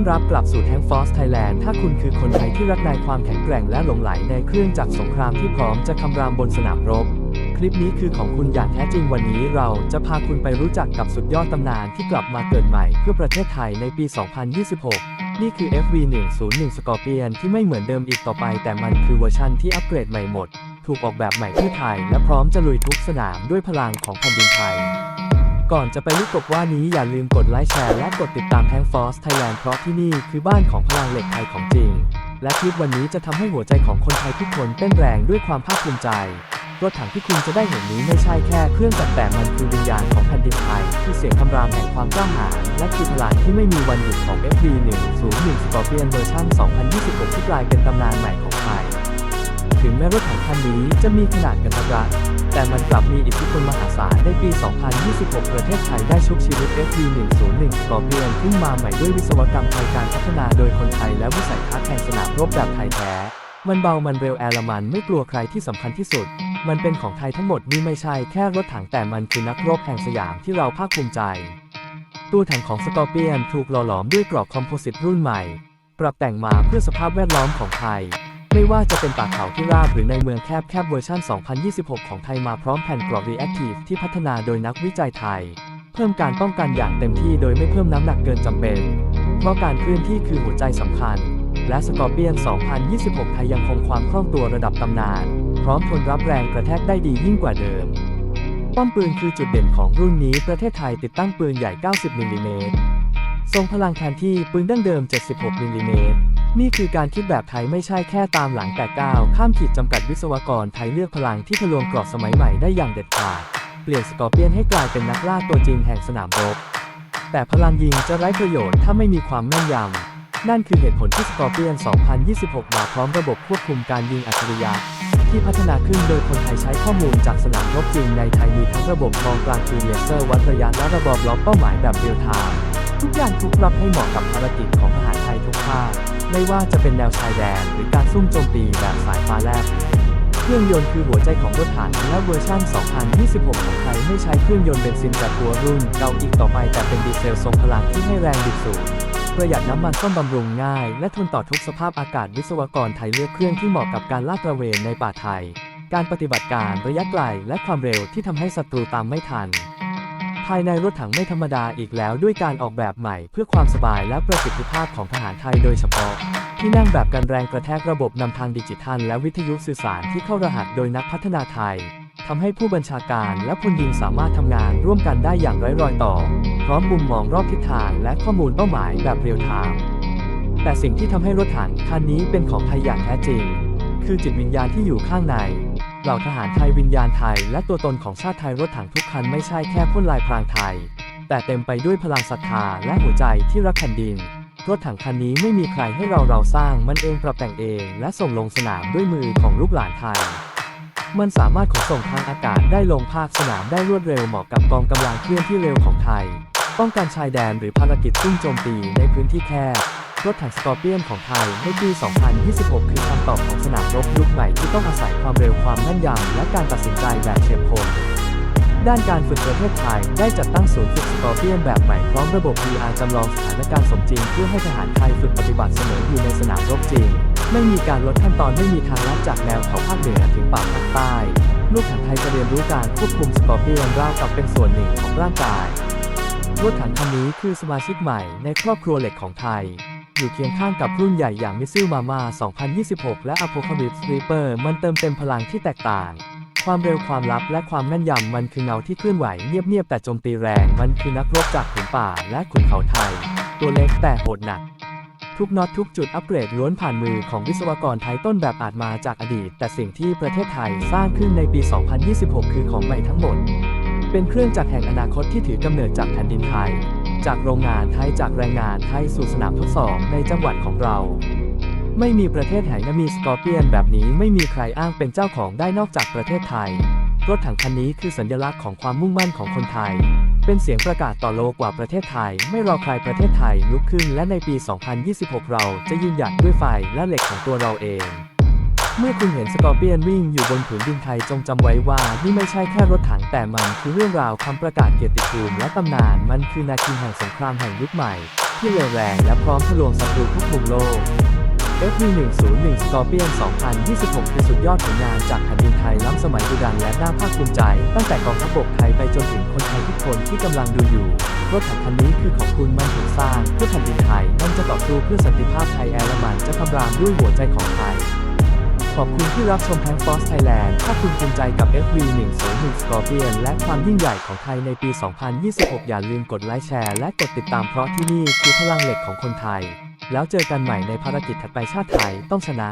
อนรับกลับสู่แทงฟอสไทยแลนด์ถ้าคุณคือคนไทยที่รักในความแข็งแกร่งและหลงไหลในเครื่องจักรสงครามที่พร้อมจะคำรามบนสนามรบ คลิปนี้คือของคุณอย่างแท้จริงวันนี้เราจะพาคุณไปรู้จักกับสุดยอดตำนานที่กลับมาเกิดใหม่เพื่อประเทศไทยในปี 2026 นี่คือ FV101 Scorpion ที่ไม่เหมือนเดิมอีกต่อไป แต่มันคือเวอร์ชันที่อัปเกรดใหม่หมด ถูกออกแบบใหม่เพื่อไทย และพร้อมจะลุยทุกสนามด้วยพลังของแผ่นดินไทย ก่อนจะไปลุกกบว่านี้อย่าลืมกดไลค์แชร์และกดติดตามแทงฟอสไทยแลนด์เพราะที่นี่คือบ้านของพลังเหล็กไทยของจริง และคลิปวันนี้จะทำให้หัวใจของคนไทยทุกคนเต้นแรงด้วยความภาคภูมิใจรถถังที่คุณจะได้เห็นนี้ไม่ใช่แค่เครื่องจักรแต่มันคือวิญญาณของแผ่นดินไทยคือเสียงคำรามแห่งความกล้าหาญและคือพลังที่ไม่มีวันหยุดของ FV101 Scorpion เวอร์ชัน2026 ที่กลายเป็นตำนานใหม่ของไทย ถึงแม้รถถังคันนี้จะมีขนาดกระทัดรัด แต่มันกลับมีอิทธิพลมหาศาลในปี 2026 ประเทศไทยได้ชุบชีวิต FV101 Scorpion ขึ้นมาใหม่ด้วยวิศวกรรมไทยการพัฒนาโดยคนไทยและวิสัยทัศน์แห่งสนามรบแบบไทยแท้ มันเบามันเร็วแอร์ลมันไม่กลัวใครที่สำคัญที่สุด มันเป็นของไทยทั้งหมดนี่ไม่ใช่แค่รถถังแต่มันคือนักรบแห่งสยามที่เราภาคภูมิใจ ตัวถังของสกอร์เปียนถูกหล่อหลอมด้วยกรอบคอมโพสิตรุ่นใหม่ ปรับแต่งมาเพื่อสภาพแวดล้อมของไทย ไม่ว่าจะเป็นป่าเขาที่ราบหรือในเมืองแคบแคบเวอร์ชัน 2026 ของไทยมาพร้อมแผ่นกรอบ Reactive ที่พัฒนาโดยนักวิจัยไทย เพิ่มการป้องกันอย่างเต็มที่โดยไม่เพิ่มน้ำหนักเกินจำเป็น เพราะการเคลื่อนที่คือหัวใจสำคัญ และสกอร์เปียน 2026 ไทยยังคงความคล่องตัวระดับตำนาน พร้อมทนรับแรงกระแทกได้ดียิ่งกว่าเดิม ป้อมปืนคือจุดเด่นของรุ่นนี้ประเทศไทยติดตั้งปืนใหญ่ 90มิลลิเมตรทรงพลังแทนที่ปืนดั้งเดิม 76มิลลิเมตร นี่คือการคิดแบบไทยไม่ใช่แค่ตามหลังแต่ก้าวข้ามขีดจำกัดวิศวกรไทยเลือกพลังที่ทะลวงกรอบสมัยใหม่ได้อย่างเด็ดขาด เปลี่ยนสกอร์เปียนให้กลายเป็นนักล่าตัวจริงแห่งสนามรบ แต่พลังยิงจะไร้ประโยชน์ถ้าไม่มีความแม่นยำ นั่นคือเหตุผลที่สกอร์เปียน 2026 มาพร้อมระบบควบคุมการยิงอัจฉริยะที่พัฒนาขึ้นโดยคนไทยใช้ข้อมูลจากสนามรบจริงในไทยมีทั้งระบบมองกลางคือเลเซอร์วัดระยะและระบบล็อกเป้าหมายแบบเรียลไทม์ ทุกอย่างถูกปรับให้เหมาะกับภารกิจของทหารไทยทุกภาคไม่ว่าจะเป็นแนวชายแดนหรือการซุ่มโจมตีแบบสายฟ้าแลบเครื่องยนต์คือหัวใจของรถถังและเวอร์ชัน2026 ของไทยไม่ใช้เครื่องยนต์เบนซินแบบตัวรุ่นเก่าอีกต่อไปแต่เป็นดีเซลทรงพลังที่ให้แรงบิดสูงประหยัดน้ำมันซ่อมบำรุงง่าย และทนต่อทุกสภาพอากาศวิศวกรไทยเลือกเครื่องที่เหมาะกับการลาดตระเวนในป่าไทย การปฏิบัติการระยะไกลและความเร็วที่ทำให้ศัตรูตามไม่ทันายในรถถังไม่ธรรมดาอีกแล้วด้วยการออกแบบใหม่เพื่อความสบายและประสิทธิภาพของทหารไทยโดยเฉพาะ ที่นั่งแบบกันแรงกระแทกระบบนำทางดิจิทัล และวิทยุสื่อสารที่เข้ารหัสโดยนักพัฒนาไทยทำให้ผู้บัญชาการและพลยิงสามารถทำงานร่วมกันได้อย่างไร้รอยต่อ พร้อมมุมมองรอบทิศทางและข้อมูลเป้าหมายแบบเรียลไทม์แต่สิ่งที่ทำให้รถถังคันนี้เป็นของไทยอย่างแท้จริง คือจิตวิญญาณที่อยู่ข้างใน เหล่าทหารไทยวิญญาณไทย และตัวตนของชาติไทยรถถังทุกคันไม่ใช่แค่พ่นลายพรางไทย แต่เต็มไปด้วยพลังศรัทธาและหัวใจที่รักแผ่นดิน รถถังคันนี้ไม่มีใครให้เราเราสร้างมันเองปรับแต่งเอง และส่งลงสนามด้วยมือของลูกหลานไทย มันสามารถขนส่งทางอากาศได้ลงภาคสนามได้รวดเร็วเหมาะกับกองกำลังเคลื่อนที่เร็วของไทย ป้องกันชายแดนหรือภารกิจซุ่มโจมตีในพื้นที่แคบ รถถังสกอร์เปียนของไทยในปี 2026 คือคำตอบของสนามรบยุคใหม่ที่ต้องอาศัยความเร็วความแม่นยำและการตัดสินใจแบบเฉียบคมด้านการฝึกประเทศไทยได้จัดตั้งศูนย์ฝึกสกอร์เปียนแบบใหม่พร้อมระบบ VR จำลองสถานการณ์สมจริง เพื่อให้ทหารไทยฝึกปฏิบัติเสมออยู่ในสนามรบจริง ไม่มีการลดขั้นตอนไม่มีทางลัดจากแนวเขาภาคเหนือถึงป่าภาคใต้ลูกถังไทยจะเรียนรู้การควบคุมสกอร์เปียนราวกับเป็นส่วนหนึ่งของร่างกายรถถังคันนี้คือสมาชิกใหม่ในครอบครัวเหล็กของไทย อยู่เคียงข้างกับรุ่นใหญ่อย่างมิซิลมาม่า2026 และ Apocalypse Reaper มันเติมเต็มพลังที่แตกต่าง ความเร็วความลับและความแม่นยำมันคือเงาที่เคลื่อนไหวเงียบๆแต่โจมตีแรง มันคือนักรบจากผืนป่าและขุนเขาไทย ตัวเล็กแต่โหดหนัก ทุกน็อตทุกจุดอัปเกรดล้วนผ่านมือของวิศวกรไทยต้นแบบอาจมาจากอดีต แต่สิ่งที่ประเทศไทยสร้างขึ้นในปี 2026 คือของใหม่ทั้งหมด เป็นเครื่องจักรแห่งอนาคตที่ถือกำเนิดจากแผ่นดินไทย จากโรงงานไทยจากแรงงานไทยสู่สนามทดสอบในจังหวัดของเรา ไม่มีประเทศไหนมีสกอร์เปียนแบบนี้ไม่มีใครอ้างเป็นเจ้าของได้นอกจากประเทศไทย รถถังคันนี้คือสัญลักษณ์ของความมุ่งมั่นของคนไทย เป็นเสียงประกาศต่อโลกว่าประเทศไทย ไม่รอใครประเทศไทยลุกขึ้นและในปี 2026 เราจะยืนหยัดด้วยไฟและเหล็กของตัวเราเอง เมื่อคุณเห็นสกอร์เปียนวิ่งอยู่บนผืนดินไทยจงจำไว้ว่า นี่ไม่ใช่แค่รถถังแต่มันคือเรื่องราวคำประกาศเกียรติภูมิและตำนาน มันคือนาทีแห่งสงครามแห่งยุคใหม่ ที่เร็วแรงและพร้อมทะลวงศัตรูทุกมุมโลก FV101 Scorpion 2026 คือสุดยอดผลงานจากแผ่นดินไทยล้ำสมัยดุดันและน่าภาคภูมิใจ ตั้งแต่กองทัพบกไทยไปจนถึงคนไทยทุกคนที่กำลังดูอยู่ รถถังคันนี้คือของคุณมันถูกสร้างเพื่อแผ่นดินไทยมันจะต่อสู้เพื่อสันติภาพไทยแอร์ละมันจะคำรามด้วยหัวใจของไทย ขอบคุณที่รับชมแฮงฟอสไทยแลนด์ ถ้าคุณภูมิใจกับ FV101 Scorpion และความยิ่งใหญ่ของไทยในปี 2026 อย่าลืมกดไลค์แชร์และกดติดตามเพราะที่นี่คือพลังเหล็กของคนไทย แล้วเจอกันใหม่ในภารกิจถัดไปชาติไทยต้องชนะ